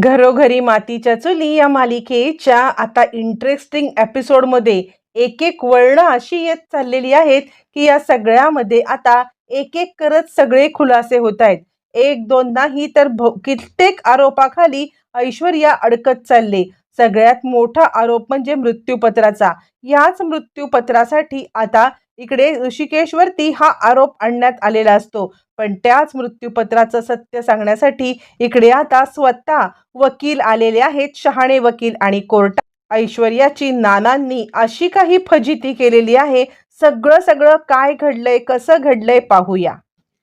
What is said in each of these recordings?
घरोघरी मातीच्या चुली या मालिकेच्या आता इंटरेस्टिंग एपिसोडमध्ये एक एक वळणं अशी येत चाललेली आहेत की या सगळ्यामध्ये आता एक एक करत सगळे खुलासे होत आहेत. एक दोन नाही तर भ- कित्येक आरोपाखाली ऐश्वर्या अडकत चालले. सगळ्यात मोठा आरोप म्हणजे मृत्यूपत्राचा. याच मृत्यूपत्रासाठी आता इकडे ऋषिकेशवरती हा आरोप आणण्यात आलेला असतो. पण त्याच मृत्यूपत्राचं सत्य सांगण्यासाठी इकडे आता स्वतः वकील आलेले आहेत. शहाणे वकील आणि कोर्टा ऐश्वर्याची नानांनी अशी काही फजिती केलेली आहे. सगळं सगळं काय घडलंय कसं घडलंय पाहूया.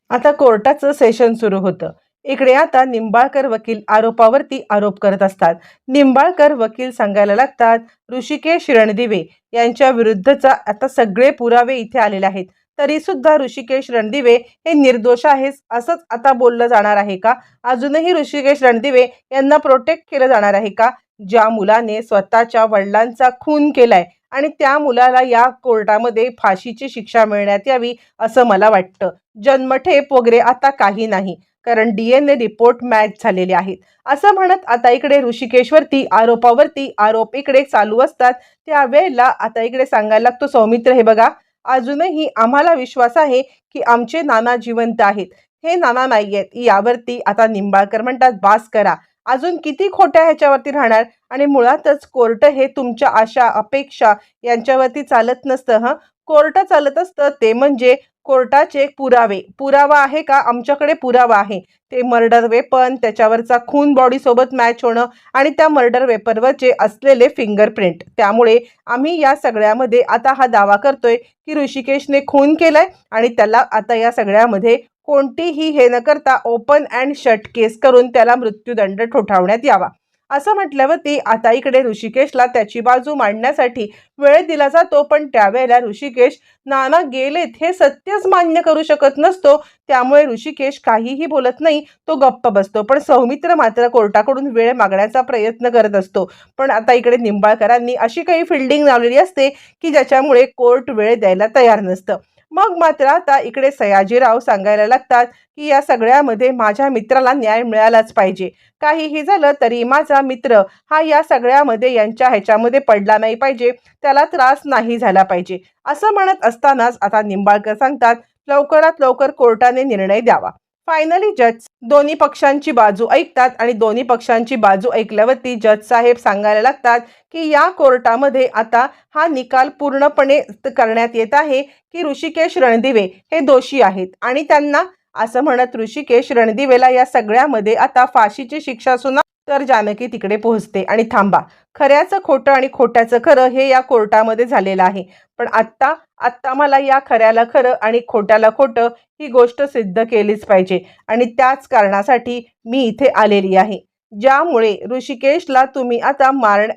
आता कोर्टाचं सेशन सुरू होतं. इकडे आता निंबाळकर वकील आरोपावरती आरोप करत असतात. निंबाळकर वकील सांगायला लागतात ऋषिकेश रणदिवे यांच्या विरुद्धचा आता सगळे पुरावे इथे आलेले आहेत. तरी सुद्धा ऋषिकेश रणदिवे हे निर्दोष आहेस असंच आता बोललं जाणार आहे का? अजूनही ऋषिकेश रणदिवे यांना प्रोटेक्ट केलं जाणार आहे का? ज्या मुलाने स्वतःच्या वडिलांचा खून केलाय आणि त्या मुलाला या कोर्टामध्ये फाशीची शिक्षा मिळण्यात यावी असं मला वाटतं. जन्मठेप वगैरे आता काही नाही. कारण D N A report match झालेले आहेत. असं म्हणत आता इकडे ऋषिकेशवरती आरोपावरती आरोप इकडे चालू असतात. त्यावेळेला आता इकडे सांगायला लागतो सौमित्र हे बघा अजूनही आम्हाला विश्वास आहे की आमचे नाना जिवंत आहेत. हे नाना नाही आहेत यावरती आता निंबाळकर म्हणतात बास करा. अजून किती खोट्या ह्याच्यावरती राहणार? आणि मुळातच कोर्ट हे तुमच्या आशा अपेक्षा यांच्यावरती चालत नसतं हं? कोर्ट चालत असतं ते म्हणजे कोर्टाचे पुरावे. पुरावा आहे का? आमच्याकडे पुरावा आहे. ते मर्डर वेपन त्याच्यावरचा खून बॉडीसोबत मॅच होणं आणि त्या मर्डर वेपनवरचे असलेले फिंगरप्रिंट त्यामुळे आम्ही या सगळ्यामध्ये आता हा दावा करतोय की ऋषिकेशने खून केलाय आणि त्याला आता या सगळ्यामध्ये कोणतीही हे न करता ओपन अँड शट केस करून त्याला मृत्यूदंड ठोठावण्यात यावा. असं म्हटल्यावरती आता इकडे ऋषिकेशला त्याची बाजू मांडण्यासाठी वेळ दिला जातो पण त्यावेळेला ऋषिकेश नाना गेलेत हे सत्यच मान्य करू शकत नसतो. त्यामुळे ऋषिकेश काहीही बोलत नाही तो गप्प बसतो. पण सौमित्र मात्र कोर्टाकडून वेळ मागण्याचा प्रयत्न करत असतो. पण आता इकडे निंबाळकरांनी अशी काही फिल्डिंग लावलेली असते की ज्याच्यामुळे कोर्ट वेळ द्यायला तयार नसतं. मग मात्र आता इकडे सयाजीराव सांगायला लागतात की या सगळ्यामध्ये माझ्या मित्राला न्याय मिळालाच पाहिजे. काहीही झालं तरी माझा मित्र हा या सगळ्यामध्ये यांच्या ह्याच्यामध्ये पडला नाही पाहिजे. त्याला त्रास नाही झाला पाहिजे. असं म्हणत असतानाच आता निंबाळकर सांगतात लवकरात लवकर कोर्टाने निर्णय द्यावा. फायनली जज दोन्ही पक्षांची बाजू ऐकतात आणि दोन्ही पक्षांची बाजू ऐकल्यावरती जज साहेब सांगायला लागतात की या कोर्टामध्ये आता हा निकाल पूर्णपणे करण्यात येत आहे की ऋषिकेश रणदिवे हे दोषी आहेत. आणि त्यांना असं म्हणत ऋषिकेश रणदिवेला या सगळ्यामध्ये आता फाशीची शिक्षा सुना तर जानकी तिकडे पोहोचते. आणि थांबा. खऱ्याचं खोटं आणि खोट्याचं खरं हे या कोर्टामध्ये झालेलं आहे. पण आत्ता आत्ता मला या खऱ्याला खरं आणि खोट्याला खोटं ही गोष्ट सिद्ध केलीच पाहिजे. आणि त्याच कारणासाठी मी इथे आलेली आहे. ज्यामुळे ऋषिकेशला तुम्ही आता मारण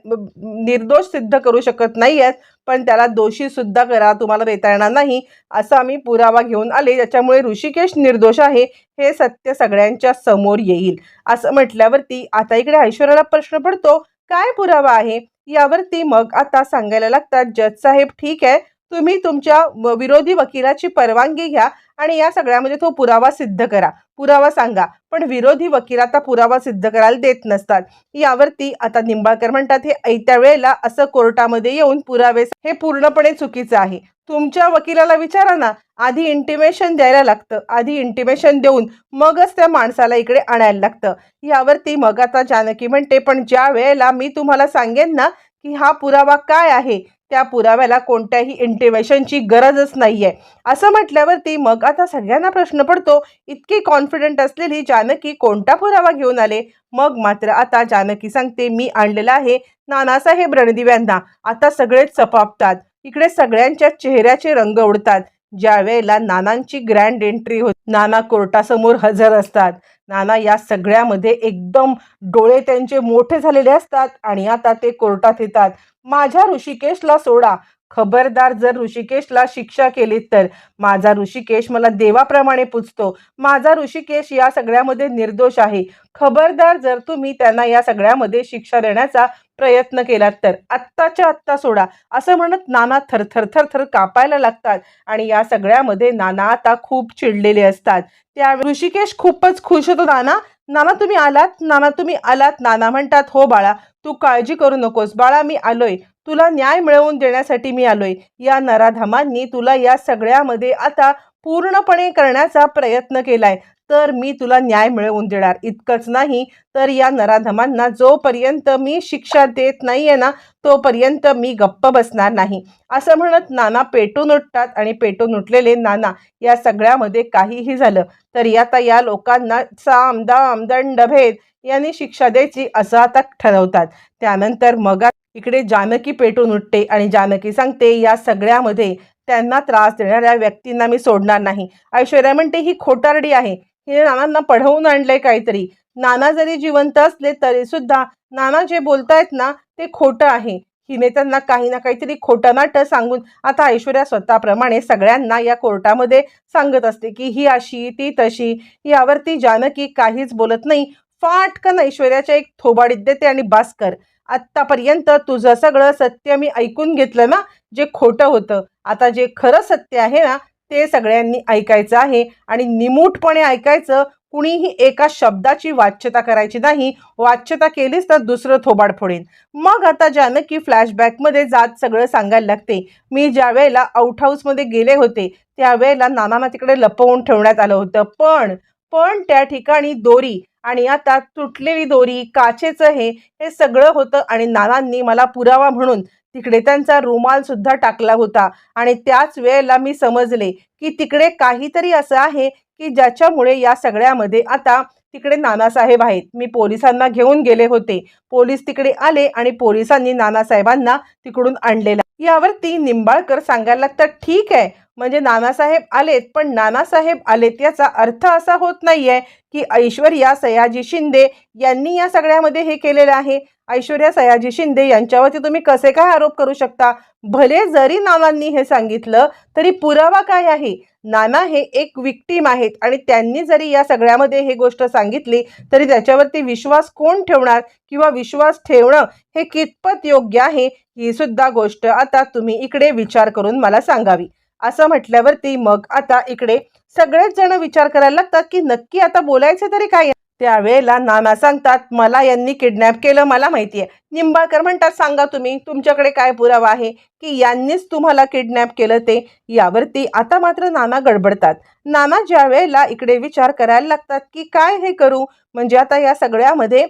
निर्दोष सिद्ध करू शकत नाही आहेत पण त्याला दोषी सुद्धा करा तुम्हाला देता येणार नाही असा आम्ही पुरावा घेऊन आले. ज्याच्यामुळे ऋषिकेश निर्दोष आहे हे सत्य सगळ्यांच्या समोर येईल. असं म्हटल्यावरती आता इकडे ऐश्वर्याला प्रश्न पडतो काय पुरावा आहे? यावरती मग आता सांगायला लागतात जज साहेब ठीक आहे तुम्ही तुमच्या विरोधी वकिलाची परवानगी घ्या आणि या सगळ्यामध्ये तो पुरावा सिद्ध करा. पुरावा सांगा. पण विरोधी वकील आता पुरावा सिद्ध करायला देत नसतात. यावरती आता निंबाळकर म्हणतात हे ऐत्या वेळेला असं कोर्टामध्ये येऊन पुरावे हे पूर्णपणे चुकीचं आहे. तुमच्या वकिलाला विचारा ना. आधी इंटिमेशन द्यायला लागतं. आधी इंटिमेशन देऊन मगच त्या माणसाला इकडे आणायला लागतं. यावरती मग आता जानकी म्हणते पण ज्या वेळेला मी तुम्हाला सांगेन ना की हा पुरावा काय आहे त्या पुराव्याला कोणत्याही इंटिमेशनची गरजच नाही आहे असं म्हटल्यावरती मग आता सगळ्यांना प्रश्न पडतो इतकी कॉन्फिडंट असलेली जानकी कोणता पुरावा घेऊन आले? मग मात्र आता जानकी सांगते मी आणलेला आहे नानासाहेब रणदिव्यांना आता सगळेच चपापतात इकडे सगळ्यांच्या चेहऱ्याचे रंग उडतात. ज्या वेळेला नानांची ग्रँड एंट्री होत नाना कोर्टासमोर हजर असतात. नाना या सगळ्यामध्ये एकदम डोळे त्यांचे मोठे झालेले असतात आणि आता ते कोर्टात येतात. माझ्या ऋषिकेशला सोडा. खबरदार जर ऋषिकेशला शिक्षा केली तर. माझा ऋषिकेश मला देवाप्रमाणे पुजतो. माझा ऋषिकेश या सगळ्यामध्ये निर्दोष आहे. खबरदार जर तुम्ही त्यांना या सगळ्यामध्ये शिक्षा देण्याचा प्रयत्न केलात तर. आत्ताच्या आत्ता सोडा. असं म्हणत नाना थरथर थरथर कापायला लागतात आणि या सगळ्यामध्ये नाना आता खूप चिडलेले असतात. त्या ऋषिकेश खूपच खुश होतो. नाना नाना तुम्ही आलात? नाना तुम्ही आलात? नाना म्हणतात हो बाळा तू काळजी करू नकोस. बाळा मी आलोय. तुला न्याय मिळवून देण्यासाठी मी आलोय. या नराधमांनी तुला या सगळ्यामध्ये आता पूर्णपणे करण्याचा प्रयत्न केलाय. तर मी तुला न्याय मिळवून देणार. इतकंच नाही तर या नराधमांना जोपर्यंत मी शिक्षा देत नाहीये ना तोपर्यंत मी गप्प बसणार नाही. असं म्हणत नाना पेटून उठतात आणि पेटून उठलेले नाना या सगळ्यामध्ये काहीही झालं तरी आता या लोकांना साम दाम दंडभेद यांनी शिक्षा द्यायची असं आता ठरवतात. त्यानंतर मग इकडे जानकी पेटून उठते आणि जानकी सांगते या सगळ्यामध्ये त्यांना त्रास देणाऱ्या व्यक्तींना मी सोडणार नाही. ऐश्वर्या म्हणते ही खोटारडी आहे. हिने नानांना पढवून आणलंय काहीतरी. नाना जरी जिवंत असले तरी सुद्धा नाना जे बोलतायत ना ते खोटं आहे. हिने त्यांना काही ना काहीतरी खोटं नाटं सांगून आता ऐश्वर्या स्वतःप्रमाणे सगळ्यांना या कोर्टामध्ये सांगत असते की ही अशी ती तशी. यावरती जानकी काहीच बोलत नाही. फाटकन ऐश्वर्याच्या एक थोबाडीत देते आणि बास कर. आत्तापर्यंत तुझं सगळं सत्य मी ऐकून घेतलं ना जे खोटं होतं. आता जे खरं सत्य आहे ना ते सगळ्यांनी ऐकायचं आहे आणि निमूटपणे ऐकायचं कुणीही एका शब्दाची वाच्यता करायची नाही. वाच्यता केलीच तर दुसरं थोबाड फोडेन. मग आता जानकी फ्लॅशबॅकमध्ये जात सगळं सांगायला लागते. मी ज्या वेळेला आउट हाऊसमध्ये गेले होते त्यावेळेला नानांना तिकडे लपवून ठेवण्यात आलं होतं. पण पण त्या ठिकाणी दोरी आणि आता तुटलेली दोरी काचेचं हे हे सगळं होतं आणि नानांनी मला पुरावा म्हणून तिकडे त्यांचा रुमाल सुद्धा टाकला होता. आणि त्याच वेळेला मी समजले की तिकडे काहीतरी असं आहे की ज्याच्यामुळे या सगळ्यामध्ये आता तिकडे नानासाहेब आहेत. मी पोलिसांना घेऊन गेले होते. पोलीस तिकडे आले आणि पोलिसांनी नानासाहेबांना तिकडून आणलेला. यावरती निंबाळकर सांगायला लागतात ठीक आहे म्हणजे नानासाहेब आलेत पण नानासाहेब आलेत याचा अर्थ असा होत नाहीये की ऐश्वर्या सयाजी शिंदे यांनी या सगळ्यामध्ये हे केलेलं आहे. ऐश्वर्या सयाजी शिंदे यांच्यावरती तुम्ही कसे काय आरोप करू शकता? भले जरी नानांनी हे सांगितलं तरी पुरावा काय आहे? नाना हे एक विक्टीम आहेत आणि त्यांनी जरी या सगळ्यामध्ये हे गोष्ट सांगितली तरी त्याच्यावरती विश्वास कोण ठेवणार? किंवा विश्वास ठेवणं हे कितपत योग्य आहे? ही सुद्धा गोष्ट आता तुम्ही इकडे विचार करून मला सांगावी. असं म्हटल्यावरती मग आता इकडे सगळेच जण विचार करायला लागतात की नक्की आता बोलायचं तरी काय त्यावेळेला नाना सांगतात मला यांनी किडनॅप केलं मला माहिती आहे. निंबाळकर म्हणतात सांगा तुम्ही तुमच्याकडे काय पुरावा आहे की यांनीच तुम्हाला किडनॅप केलं ते? यावरती आता मात्र नाना गडबडतात. नाना ज्या वेळेला इकडे विचार करायला लागतात की काय हे करू? म्हणजे आता या सगळ्यामध्ये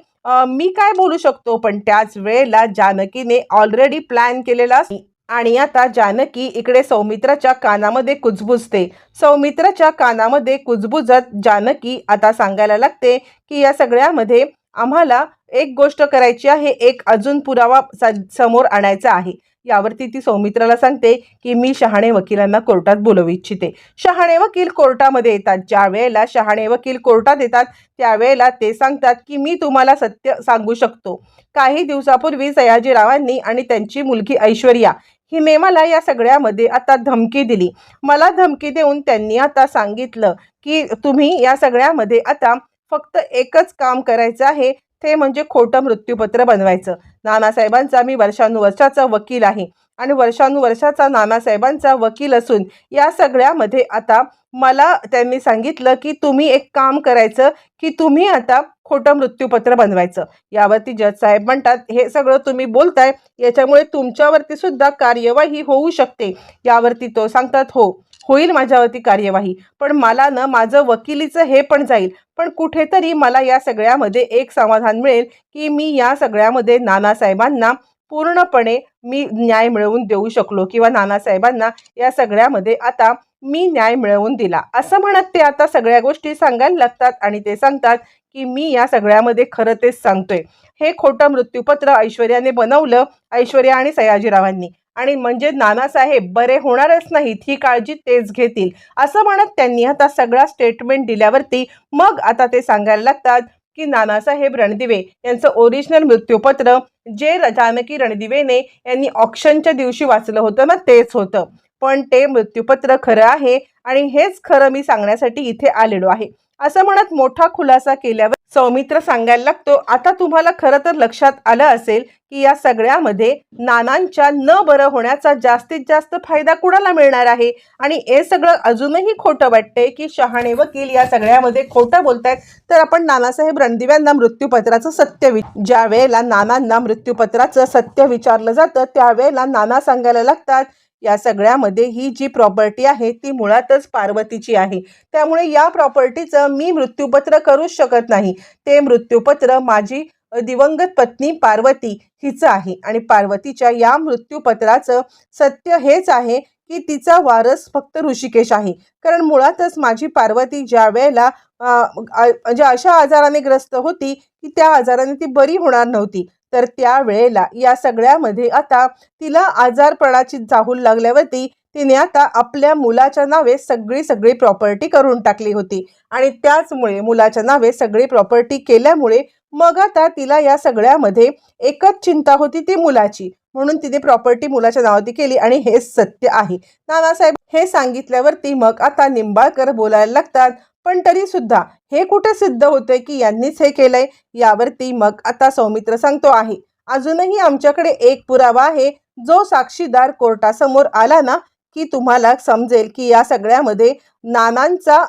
मी काय बोलू शकतो? पण त्याच वेळेला जानकीने ऑलरेडी प्लॅन केलेला असतो. आणि आता जानकी इकडे सौमित्राच्या कानामध्ये कुजबुजते. सौमित्राच्या कानामध्ये कुजबुजत जानकी आता सांगायला लागते की या सगळ्यामध्ये आम्हाला एक गोष्ट करायची आहे एक अजून पुरावा स- समोर आणायचा आहे. यावरती ती सौमित्राला सांगते की मी शहाणे वकिलांना कोर्टात बोलवू इच्छिते. शहाणे वकील कोर्टामध्ये येतात. ज्या वेळेला शहाणे वकील कोर्टात येतात त्यावेळेला ते सांगतात की मी तुम्हाला सत्य सांगू शकतो. काही दिवसापूर्वी सयाजीरावांनी आणि त्यांची मुलगी ऐश्वर्या हिने मला या सगळ्यामध्ये आता धमकी दिली. मला धमकी देऊन त्यांनी आता सांगितलं की तुम्ही या सगळ्यामध्ये आता फक्त एकच काम करायचं आहे ते म्हणजे खोटं मृत्यूपत्र बनवायचं. नानासाहेबांचा मी वर्षानुवर्षाचा वकील आहे. आणि वर्षानुवर्षाचा नानासाहेबांचा वकील असून या सगळ्यामध्ये आता मला त्यांनी सांगितलं की तुम्ही एक काम करायचं की तुम्ही आता खोटं मृत्यूपत्र बनवायचं. यावरती जज साहेब म्हणतात हे सगळं तुम्ही बोलताय याच्यामुळे तुमच्यावरती सुद्धा कार्यवाही होऊ शकते. यावरती तो सांगतात हो होईल माझ्यावरती कार्यवाही. पण मला ना माझं वकिलीचं हे पण जाईल. पण कुठेतरी मला या सगळ्यामध्ये एक समाधान मिळेल की मी या सगळ्यामध्ये नानासाहेबांना पूर्णपणे मी न्याय मिळवून देऊ शकलो किंवा नानासाहेबांना या सगळ्यामध्ये आता मी न्याय मिळवून दिला. असं म्हणत ते आता सगळ्या गोष्टी सांगायला लागतात आणि ते सांगतात की मी या सगळ्यामध्ये खरं तेच सांगतोय. हे खोटं मृत्यूपत्र ऐश्वर्याने बनवलं ऐश्वर्या आणि सयाजीरावांनी. आणि म्हणजे नानासाहेब बरे होणारच नाहीत ही काळजी तेच घेतील. असं म्हणत त्यांनी आता सगळा स्टेटमेंट दिल्यावरती मग आता ते सांगायला लागतात की नानासाहेब रणदिवे यांचं ओरिजिनल मृत्यूपत्र जे जानकी रणदिवेने यांनी ऑप्शनच्या दिवशी वाचलं होतं ना तेच होतं. पण ते मृत्यूपत्र खरं आहे आणि हेच खरं मी सांगण्यासाठी इथे आलेलो आहे. असं म्हणत मोठा खुलासा केल्यावर सौमित्र सांगायला लागतो आता तुम्हाला खरं तर लक्षात आलं असेल की या सगळ्यामध्ये नानांच्या न बरं होण्याचा जास्तीत जास्त फायदा कुणाला मिळणार आहे? आणि हे सगळं अजूनही खोटं वाटतंय की शहाणे वकील या सगळ्यामध्ये खोटं बोलतायत? तर आपण नानासाहेब रणदिव्यांना मृत्यूपत्राचं सत्य वि ज्या वेळेला नानांना मृत्यूपत्राचं सत्य विचारलं जातं त्यावेळेला नाना सांगायला लागतात या सगळ्यामध्ये ही जी प्रॉपर्टी आहे ती मुळातच पार्वतीची आहे. त्यामुळे या प्रॉपर्टीचं मी मृत्यूपत्र करूच शकत नाही. ते मृत्यूपत्र माझी दिवंगत पत्नी पार्वती हिचं आहे. आणि पार्वतीच्या या मृत्यूपत्राचं सत्य हेच आहे की तिचा वारस फक्त ऋषिकेश आहे. कारण मुळातच माझी पार्वती ज्या वेळेला म्हणजे अशा आजाराने ग्रस्त होती की त्या आजाराने ती बरी होणार नव्हती. तर त्या वेळेला या सगळ्यामध्ये आता तिला आजारपणाची चाहूल लागल्यावरती तिने आता आपल्या मुलाच्या नावे सगळी सगळी प्रॉपर्टी करून टाकली होती. आणि त्याचमुळे मुलाच्या नावे सगळी प्रॉपर्टी केल्यामुळे मग आता तिला या सगळ्यामध्ये एकच चिंता होती ती मुलाची. म्हणून तिने प्रॉपर्टी मुलाच्या नावावरती केली आणि हे सत्य आहे. नानासाहेब हे सांगितल्यावरती मग आता निंबाळकर बोलायला लागतात. पण तरी सुद्धा हे कुठे सिद्ध होते की यांनीच हे केलंय? यावरती मग आता सौमित्र सांगतो आहे. अजूनही आमच्याकडे एक पुरावा आहे. जो साक्षीदार कोर्टासमोर आला ना की तुम्हाला समजेल की या सगळ्यामध्ये नानांचा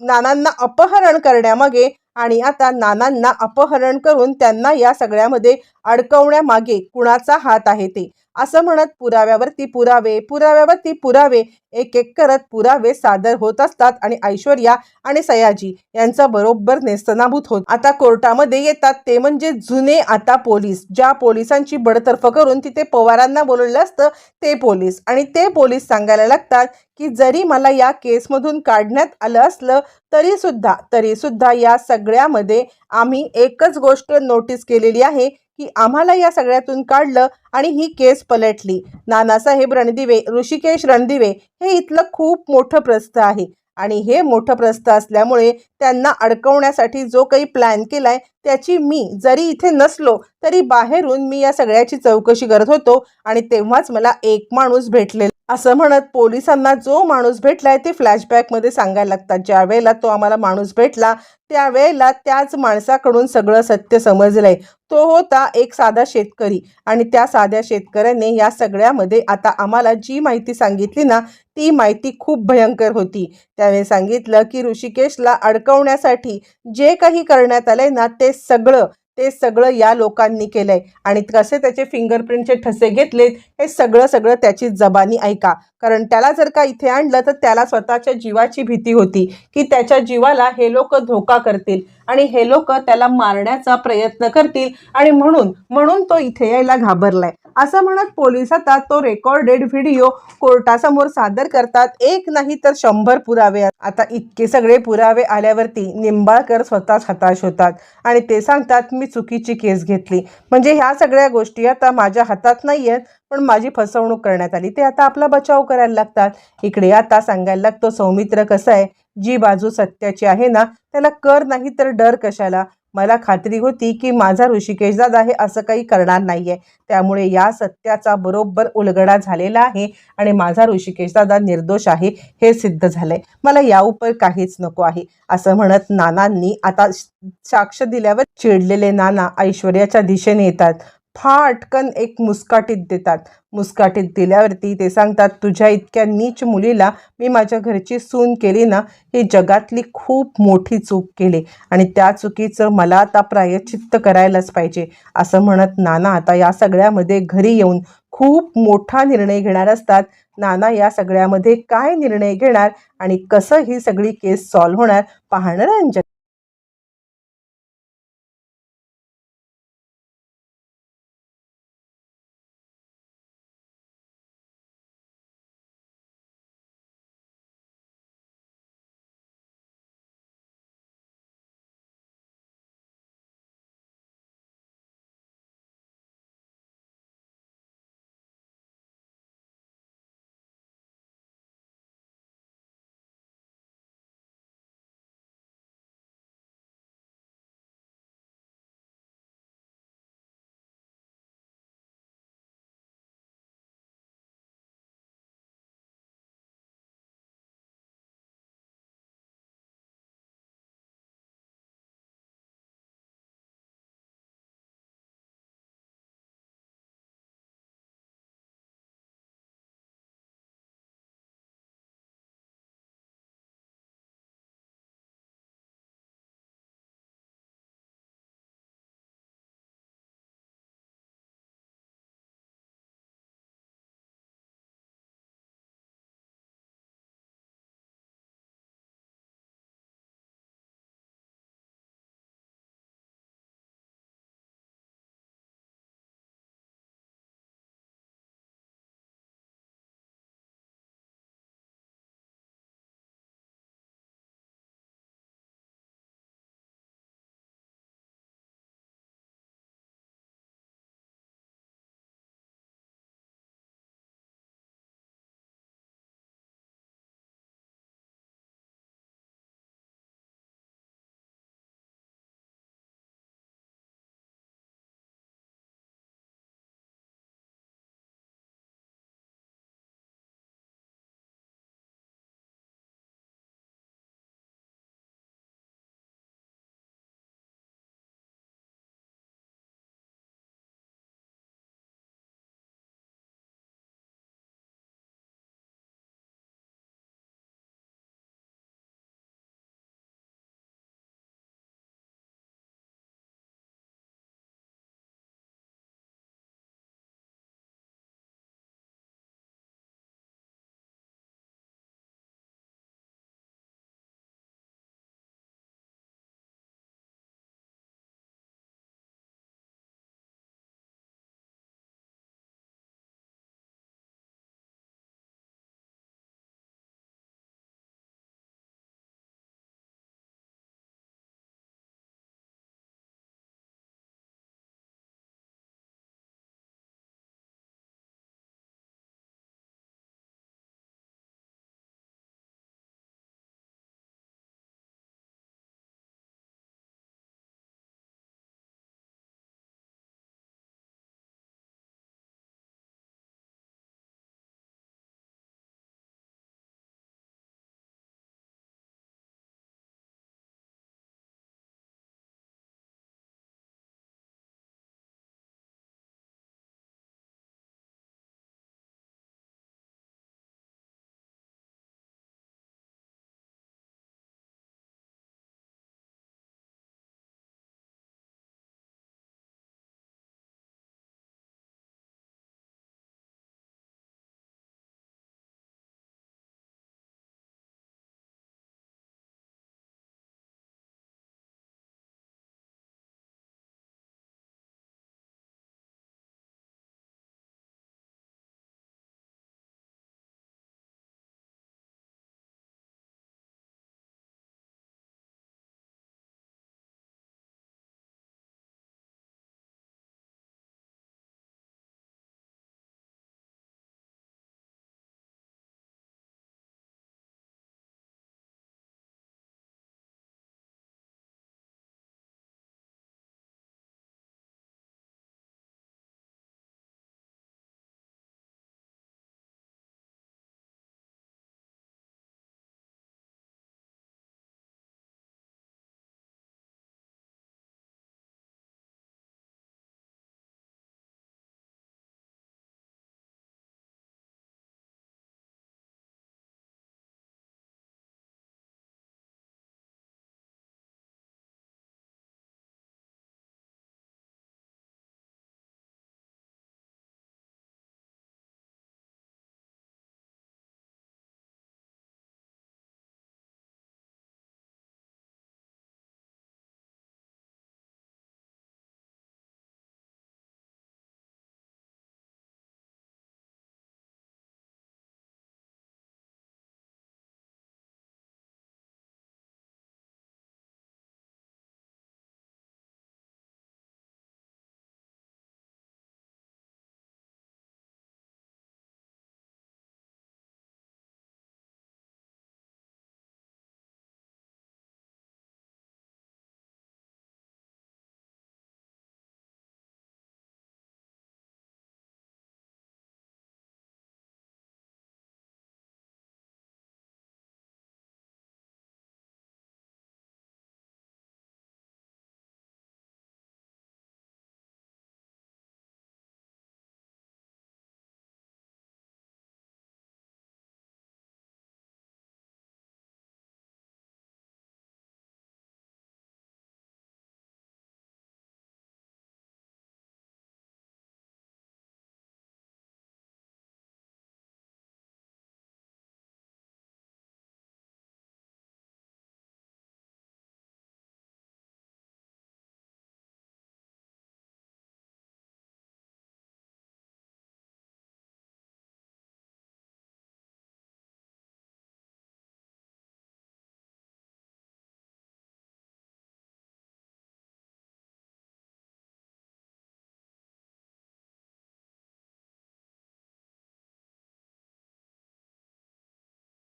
नानांना अपहरण करण्यामागे आणि आता नानांना अपहरण करून त्यांना या सगळ्यामध्ये अडकवण्यामागे कुणाचा हात आहे ते? असं म्हणत पुराव्यावरती पुरावे पुराव्यावरती पुरावे एक एक करत पुरावे सादर होत असतात आणि ऐश्वर्या आणि सयाजी यांचा बरोबर नेस्तनाभूत होत. आता कोर्टामध्ये येतात ते म्हणजे जुने आता पोलीस. ज्या पोलिसांची बडतर्फ करून तिथे पवारांना बोलवलं असतं ते पोलीस. आणि ते पोलीस सांगायला लागतात की जरी मला या केसमधून काढण्यात आलं असलं तरी सुद्धा तरी सुद्धा या सगळ्यामध्ये आम्ही एकच गोष्ट नोटीस केलेली आहे की आम्हाला या सगळ्यातून काढलं आणि ही केस पलटली. नानासाहेब रणदिवे ऋषिकेश रणदिवे हे इथलं खूप मोठं प्रस्थ आहे. आणि हे मोठं प्रस्थ असल्यामुळे त्यांना अडकवण्यासाठी जो काही प्लॅन केलाय त्याची मी जरी इथे नसलो तरी बाहेरून मी या सगळ्याची चौकशी करत होतो आणि तेव्हाच मला एक माणूस भेटलेला. असं म्हणत पोलिसांना जो माणूस भेटलाय ते फ्लॅशबॅकमध्ये सांगायला लागतात. ज्या वेळेला तो आम्हाला माणूस भेटला त्यावेळेला त्याच माणसाकडून सगळं सत्य समजलंय. तो होता एक साधा शेतकरी. आणि त्या साध्या शेतकऱ्याने या सगळ्यामध्ये आता आम्हाला जी माहिती सांगितली ना ती माहिती खूप भयंकर होती. त्याने सांगितलं की ऋषिकेशला अडकवण्यासाठी जे काही करण्यात आलंय ना ते सगळं ते सगळं या लोकांनी केलंय. आणि कसे त्याचे फिंगरप्रिंटचे ठसे घेतलेत हे सगळं सगळं त्याची जबानी ऐका. कारण त्याला जर का इथे आणलं तर त्याला स्वतःच्या जीवाची भीती होती की त्याच्या जीवाला हे लोक धोका करतील. आणि हे लोक त्याला मारण्याचा प्रयत्न करतील. आणि म्हणून म्हणून तो इथे यायला घाबरलाय. असं म्हणत पोलीस आता तो रेकॉर्डेड व्हिडिओ कोर्टासमोर सादर करतात. एक नाही तर शंभर पुरावे आता इतके सगळे पुरावे आल्यावरती निंबाळकर स्वतःच हताश होतात. आणि ते सांगतात मी चुकीची केस घेतली. म्हणजे ह्या सगळ्या गोष्टी आता माझ्या हातात नाही आहेत पण माझी फसवणूक करण्यात आली. ते आता आपला बचाव करायला लागतात. इकडे आता सांगायला लागतो सौमित्र कसं आहे? जी बाजू सत्याची आहे ना त्याला कर नाही तर डर कशाला? मला खात्री होती की माझा ऋषिकेश दादा हे असं काही करणार नाही आहे त्यामुळे या सत्याचा बरोबर उलगडा झालेला आहे आणि माझा ऋषिकेश दादा निर्दोष आहे हे सिद्ध झालंय. मला या उपर काहीच नको आहे. असं म्हणत नानांनी आता साक्ष दिल्यावर चिडलेले नाना ऐश्वर्याच्या दिशेने येतात. फाटकन एक मुस्काटीत देतात. मुस्काटीत दिल्यावरती ते सांगतात तुझ्या इतक्या नीच मुलीला मी माझ्या घरची सून केली ना ही जगातली खूप मोठी चूक केली. आणि त्या चुकीचं मला आता प्रायश्चित्त करायलाच पाहिजे. असं म्हणत नाना आता या सगळ्यामध्ये घरी येऊन खूप मोठा निर्णय घेणार असतात. नाना या सगळ्यामध्ये काय निर्णय घेणार आणि कसं ही सगळी केस सॉल्व्ह होणार पाहणार